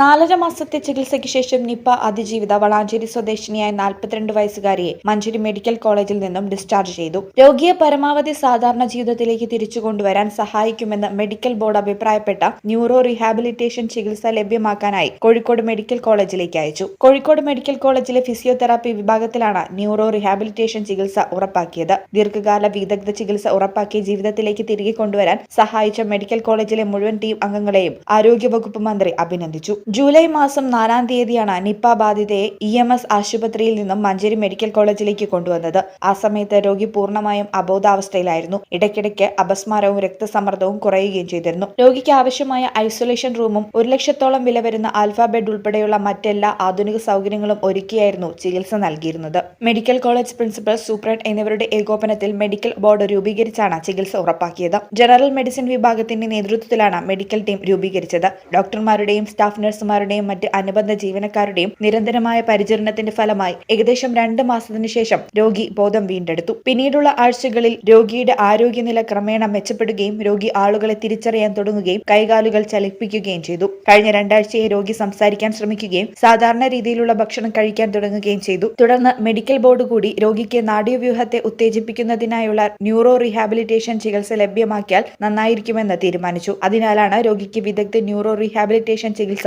നാലര മാസത്തെ ചികിത്സയ്ക്ക് ശേഷം നിപ്പ അതിജീവിത വളാഞ്ചേരി സ്വദേശിനിയായ നാൽപ്പത്തിരണ്ട് വയസ്സുകാരിയെ മഞ്ചേരി മെഡിക്കൽ കോളേജിൽ നിന്നും ഡിസ്ചാർജ് ചെയ്തു. രോഗിയെ പരമാവധി സാധാരണ ജീവിതത്തിലേക്ക് തിരിച്ചു കൊണ്ടുവരാൻ സഹായിക്കുമെന്ന് മെഡിക്കൽ ബോർഡ് അഭിപ്രായപ്പെട്ട ന്യൂറോ റീഹാബിലിറ്റേഷൻ ചികിത്സ ലഭ്യമാക്കാനായി കോഴിക്കോട് മെഡിക്കൽ കോളേജിലേക്ക് അയച്ചു. കോഴിക്കോട് മെഡിക്കൽ കോളേജിലെ ഫിസിയോതെറാപ്പി വിഭാഗത്തിലാണ് ന്യൂറോ റീഹാബിലിറ്റേഷൻ ചികിത്സ ഉറപ്പാക്കിയത്. ദീർഘകാല വിദഗ്ധ ചികിത്സ ഉറപ്പാക്കി ജീവിതത്തിലേക്ക് തിരികെ കൊണ്ടുവരാൻ സഹായിച്ച മെഡിക്കൽ കോളേജിലെ മുഴുവൻ ടീം അംഗങ്ങളെയും ആരോഗ്യവകുപ്പ് മന്ത്രി അഭിനന്ദിച്ചു. ജൂലൈ മാസം നാലാം തീയതിയാണ് നിപ്പ ബാധിതയെ ഇ എം എസ് ആശുപത്രിയിൽ നിന്നും മഞ്ചേരി മെഡിക്കൽ കോളേജിലേക്ക് കൊണ്ടുവന്നത്. ആ സമയത്ത് രോഗി പൂർണമായും അബോധാവസ്ഥയിലായിരുന്നു. ഇടയ്ക്കിടയ്ക്ക് അപസ്മാരവും രക്തസമ്മർദ്ദവും കുറയുകയും ചെയ്തിരുന്നു. രോഗിക്ക് ആവശ്യമായ ഐസൊലേഷൻ റൂമും ഒരു ലക്ഷത്തോളം വില വരുന്ന ബെഡ് ഉൾപ്പെടെയുള്ള മറ്റെല്ലാ ആധുനിക സൗകര്യങ്ങളും ഒരുക്കിയായിരുന്നു ചികിത്സ നൽകിയിരുന്നത്. മെഡിക്കൽ കോളേജ് പ്രിൻസിപ്പൽ സൂപ്രണ്ട് എന്നിവരുടെ ഏകോപനത്തിൽ മെഡിക്കൽ ബോർഡ് രൂപീകരിച്ചാണ് ചികിത്സ ഉറപ്പാക്കിയത്. ജനറൽ മെഡിസിൻ വിഭാഗത്തിന്റെ നേതൃത്വത്തിലാണ് മെഡിക്കൽ ടീം രൂപീകരിച്ചത്. ഡോക്ടർമാരുടെയും സ്റ്റാഫ് നഴ്സുമാരുടെയും മറ്റ് അനുബന്ധ ജീവനക്കാരുടെയും നിരന്തരമായ പരിചരണത്തിന്റെ ഫലമായി ഏകദേശം രണ്ട് മാസത്തിനു ശേഷം രോഗി ബോധം വീണ്ടെടുത്തു. പിന്നീടുള്ള ആഴ്ചകളിൽ രോഗിയുടെ ആരോഗ്യനില ക്രമേണ മെച്ചപ്പെടുകയും രോഗി ആളുകളെ തിരിച്ചറിയാൻ തുടങ്ങുകയും കൈകാലുകൾ ചലിപ്പിക്കുകയും ചെയ്തു. കഴിഞ്ഞ രണ്ടാഴ്ചയെ രോഗി സംസാരിക്കാൻ ശ്രമിക്കുകയും സാധാരണ രീതിയിലുള്ള ഭക്ഷണം കഴിക്കാൻ തുടങ്ങുകയും ചെയ്തു. തുടർന്ന് മെഡിക്കൽ ബോർഡ് കൂടി രോഗിക്ക് നാഡീവ്യൂഹത്തെ ഉത്തേജിപ്പിക്കുന്നതിനായുള്ള ന്യൂറോ റീഹാബിലിറ്റേഷൻ ചികിത്സ ലഭ്യമാക്കിയാൽ നന്നായിരിക്കുമെന്ന് തീരുമാനിച്ചു. അതിനാലാണ് രോഗിക്ക് വിദഗ്ധ ന്യൂറോ റീഹാബിലിറ്റേഷൻ ചികിത്സ